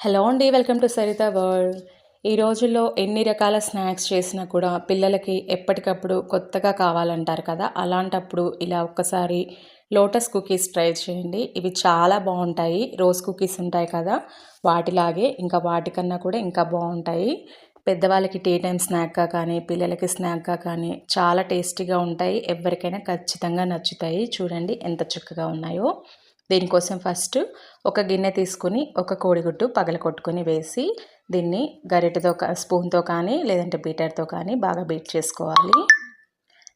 Hello అండి welcome to Saritha world. ఈ రోజుల్లో ఎన్ని రకాల స్నాక్స్ చేసినా కూడా పిల్లలకి ఎప్పటికప్పుడు కొత్తగా కావాలంటారు కదా? అలాంటప్పుడు ఇలా ఒక్కసారి లోటస్ కుకీస్ ట్రై చేయండి. ఇవి చాలా బాగుంటాయి. రోజ్ కుకీస్ ఉంటాయి కదా? వాటిలాగే ఇంకా వాటికన్నా కూడా ఇంకా బాగుంటాయి. పెద్దవాళ్ళకి టీ టైం స్నాక్గా కానీ పిల్లలకి స్నాక్గా కానీ చాలా టేస్టీగా ఉంటాయి. ఎవరికైనా ఖచ్చితంగా నచ్చుతాయి. చూడండి ఎంత చక్కగా ఉన్నాయో. దీనికోసం ఫస్ట్ ఒక గిన్నె తీసుకుని ఒక కోడిగుడ్డు పగలకొట్టుకొని వేసి దీన్ని గరిటెతో స్పూన్తో కానీ లేదంటే బీటర్తో కానీ బాగా బీట్ చేసుకోవాలి.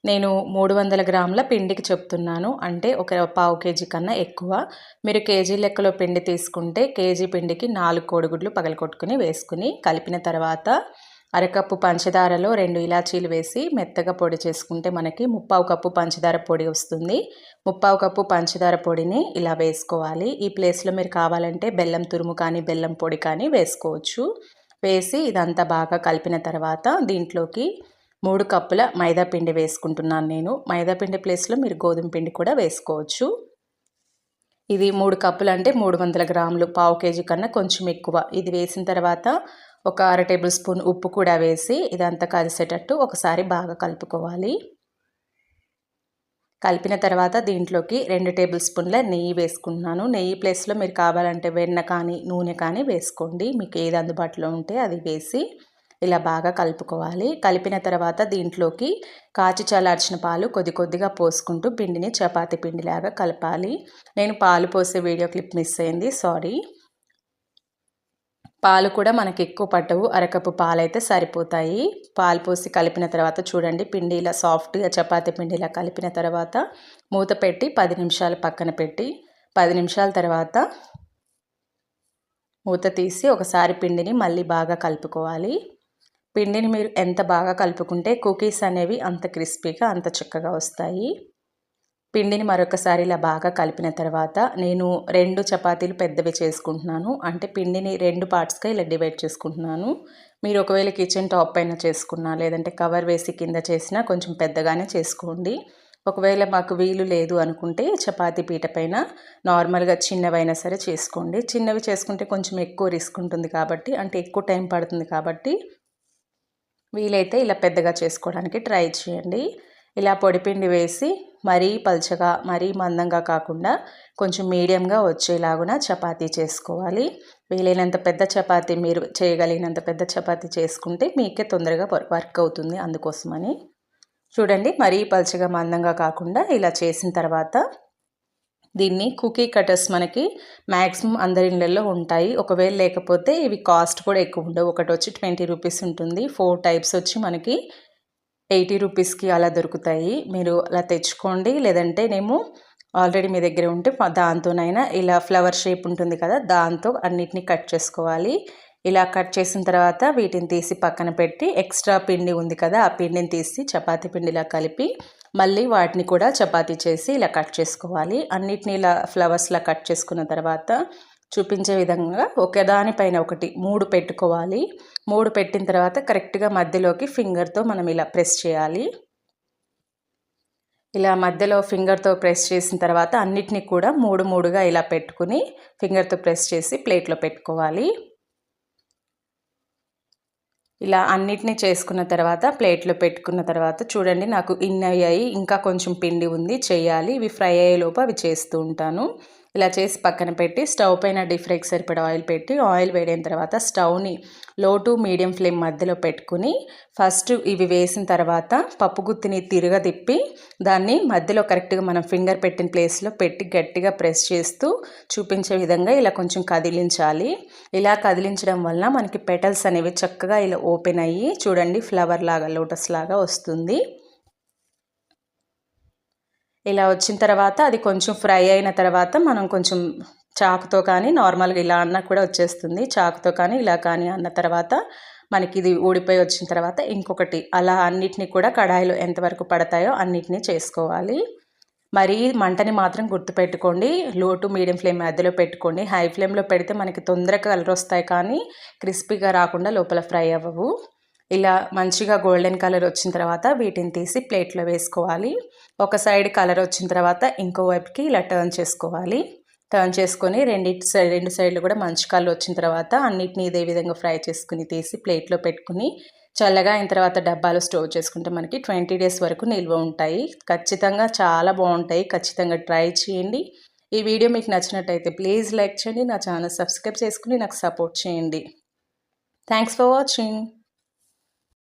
నేను మూడు వందల గ్రాముల పిండికి చెప్తున్నాను. అంటే ఒక పావు కేజీ కన్నా ఎక్కువ. మీరు కేజీ లెక్కలో పిండి తీసుకుంటే కేజీ పిండికి నాలుగు కోడిగుడ్లు పగలకొట్టుకుని వేసుకుని కలిపిన తర్వాత అరకప్పు పంచదారలో రెండు ఇలాచీలు వేసి మెత్తగా పొడి చేసుకుంటే మనకి ముప్పావు కప్పు పంచదార పొడి వస్తుంది. ముప్పావు కప్పు పంచదార పొడిని ఇలా వేసుకోవాలి. ఈ ప్లేస్లో మీరు కావాలంటే బెల్లం తురుము కానీ బెల్లం పొడి కానీ వేసుకోవచ్చు. వేసి ఇదంతా బాగా కలిపిన తర్వాత దీంట్లోకి మూడు కప్పుల మైదాపిండి వేసుకుంటున్నాను నేను. మైదాపిండి ప్లేస్లో మీరు గోధుమ పిండి కూడా వేసుకోవచ్చు. ఇది మూడు కప్పులు అంటే మూడు వందల గ్రాములు పావు కేజీ కన్నా కొంచెం ఎక్కువ. ఇది వేసిన తర్వాత ఒక అర టేబుల్ స్పూన్ ఉప్పు కూడా వేసి ఇదంతా కలిసేటట్టు ఒకసారి బాగా కలుపుకోవాలి. కలిపిన తర్వాత దీంట్లోకి రెండు టేబుల్ స్పూన్ల నెయ్యి వేసుకుంటున్నాను. నెయ్యి ప్లేస్లో మీరు కావాలంటే వెన్న కానీ నూనె కానీ వేసుకోండి. మీకు ఏది అందుబాటులో ఉంటే అది వేసి ఇలా బాగా కలుపుకోవాలి. కలిపిన తర్వాత దీంట్లోకి కాచి చల్లార్చిన పాలు కొద్ది కొద్దిగా పోసుకుంటూ పిండిని చపాతి పిండిలాగా కలపాలి. నేను పాలు పోసే వీడియో క్లిప్ మిస్ అయింది. సారీ. పాలు కూడా మనకి ఎక్కువ పట్టవు. అరకప్పు పాలైతే సరిపోతాయి. పాలు పోసి కలిపిన తర్వాత చూడండి. పిండి ఇలా సాఫ్ట్గా చపాతి పిండి ఇలా కలిపిన తర్వాత మూత పెట్టి పది నిమిషాలు పక్కన పెట్టి పది నిమిషాల తర్వాత మూత తీసి ఒకసారి పిండిని మళ్ళీ బాగా కలుపుకోవాలి. పిండిని మీరు ఎంత బాగా కలుపుకుంటే కుకీస్ అనేవి అంత క్రిస్పీగా అంత చక్కగా వస్తాయి. పిండిని మరొకసారి ఇలా బాగా కలిపిన తర్వాత నేను రెండు చపాతీలు పెద్దవి చేసుకుంటున్నాను. అంటే పిండిని రెండు పార్ట్స్గా ఇలా డివైడ్ చేసుకుంటున్నాను. మీరు ఒకవేళ కిచెన్ టాప్ పైన చేసుకున్నా లేదంటే కవర్ వేసి కింద చేసినా కొంచెం పెద్దగానే చేసుకోండి. ఒకవేళ మాకు వీలు లేదు అనుకుంటే చపాతీ పీట పైన నార్మల్గా చిన్నవైనా సరే చేసుకోండి. చిన్నవి చేసుకుంటే కొంచెం ఎక్కువ రిస్క్ ఉంటుంది కాబట్టి అంటే ఎక్కువ టైం పడుతుంది కాబట్టి వీలైతే ఇలా పెద్దగా చేసుకోవడానికి ట్రై చేయండి. ఇలా పొడిపిండి వేసి మరీ పల్చగా మరీ మందంగా కాకుండా కొంచెం మీడియంగా వచ్చేలాగున చపాతీ చేసుకోవాలి. వీలైనంత పెద్ద చపాతీ మీరు చేయగలిగినంత పెద్ద చపాతీ చేసుకుంటే మీకే తొందరగా వర్క్ అవుతుంది అందుకోసమని. చూడండి మరీ పల్చగా మందంగా కాకుండా ఇలా చేసిన తర్వాత దీన్ని కుకీ కటర్స్ మనకి మ్యాక్సిమం అందరి ఇళ్ళల్లో ఉంటాయి. ఒకవేళ లేకపోతే ఇవి కాస్ట్ కూడా ఎక్కువ ఉండవు. ఒకటి వచ్చి ట్వంటీ రూపీస్ ఉంటుంది. ఫోర్ టైప్స్ వచ్చి మనకి ఎయిటీ రూపీస్కి అలా దొరుకుతాయి. మీరు అలా తెచ్చుకోండి. లేదంటే నేను ఆల్రెడీ మీ దగ్గర ఉంటే దాంతోనైనా ఇలా ఫ్లవర్ షేప్ ఉంటుంది కదా దాంతో అన్నిటిని కట్ చేసుకోవాలి. ఇలా కట్ చేసిన తర్వాత వీటిని తీసి పక్కన పెట్టి ఎక్స్ట్రా పిండి ఉంది కదా ఆ పిండిని తీసి చపాతీ పిండిలా కలిపి మళ్ళీ వాటిని కూడా చపాతీ చేసి ఇలా కట్ చేసుకోవాలి. అన్నిటిని ఇలా ఫ్లవర్స్లా కట్ చేసుకున్న తర్వాత చూపించే విధంగా ఒకదానిపైన ఒకటి మూడు పెట్టుకోవాలి. మూడు పెట్టిన తర్వాత కరెక్ట్గా మధ్యలోకి ఫింగర్తో మనం ఇలా ప్రెస్ చేయాలి. ఇలా మధ్యలో ఫింగర్తో ప్రెస్ చేసిన తర్వాత అన్నిటినీ కూడా మూడు మూడుగా ఇలా పెట్టుకుని ఫింగర్తో ప్రెస్ చేసి ప్లేట్లో పెట్టుకోవాలి. ఇలా అన్నిటినీ చేసుకున్న తర్వాత ప్లేట్లో పెట్టుకున్న తర్వాత చూడండి నాకు ఇన్ అయ్యాయి ఇంకా కొంచెం పిండి ఉంది చేయాలి. ఇవి ఫ్రై అయ్యేలోపు అవి చేస్తూ ఉంటాను. ఇలా చేసి పక్కన పెట్టి స్టవ్ పైన డీప్ ఫ్రైకి సరిపడా ఆయిల్ పెట్టి ఆయిల్ వేడైన తర్వాత స్టవ్ని లో టు మీడియం ఫ్లేమ్ మధ్యలో పెట్టుకుని ఫస్ట్ ఇవి వేసిన తర్వాత పప్పు గుత్తిని తిరగ తిప్పి దాన్ని మధ్యలో కరెక్ట్గా మనం ఫింగర్ పెట్టిన ప్లేస్లో పెట్టి గట్టిగా ప్రెస్ చేస్తూ చూపించే విధంగా ఇలా కొంచెం కదిలించాలి. ఇలా కదిలించడం వల్ల మనకి పెటల్స్ అనేవి చక్కగా ఇలా ఓపెన్ అయ్యి చూడండి ఫ్లవర్ లాగా లోటస్ లాగా వస్తుంది. ఇలా వచ్చిన తర్వాత అది కొంచెం ఫ్రై అయిన తర్వాత మనం కొంచెం చాకుతో కానీ నార్మల్గా ఇలా అన్న కూడా వచ్చేస్తుంది. చాకుతో కానీ ఇలా కానీ అన్న తర్వాత మనకి ఇది ఊడిపోయి వచ్చిన తర్వాత ఇంకొకటి అలా అన్నిటిని కూడా కడాయిలో ఎంతవరకు పడతాయో అన్నిటినీ చేసుకోవాలి. మరి మంటని మాత్రం గుర్తుపెట్టుకోండి. లో టు మీడియం ఫ్లేమ్ మధ్యలో పెట్టుకోండి. హై ఫ్లేమ్లో పెడితే మనకి తొందరగా కలర్ వస్తాయి కానీ క్రిస్పీగా రాకుండా లోపల ఫ్రై అవ్వవు. ఇలా మంచిగా గోల్డెన్ కలర్ వచ్చిన తర్వాత వీటిని తీసి ప్లేట్లో వేసుకోవాలి. ఒక సైడ్ కలర్ వచ్చిన తర్వాత ఇంకో వైపుకి ఇలా టర్న్ చేసుకోవాలి. టర్న్ చేసుకొని రెండింటి సైడ్ రెండు సైడ్లు కూడా మంచి కళ్ళు వచ్చిన తర్వాత అన్నిటిని ఇదే విధంగా ఫ్రై చేసుకుని తీసి ప్లేట్లో పెట్టుకుని చల్లగా అయిన తర్వాత డబ్బాలు స్టోర్ చేసుకుంటే మనకి ట్వంటీ డేస్ వరకు నిల్వ ఉంటాయి. ఖచ్చితంగా చాలా బాగుంటాయి. ఖచ్చితంగా ట్రై చేయండి. ఈ వీడియో మీకు నచ్చినట్టయితే ప్లీజ్ లైక్ చేయండి. నా ఛానల్ సబ్స్క్రైబ్ చేసుకుని నాకు సపోర్ట్ చేయండి. Thanks for watching.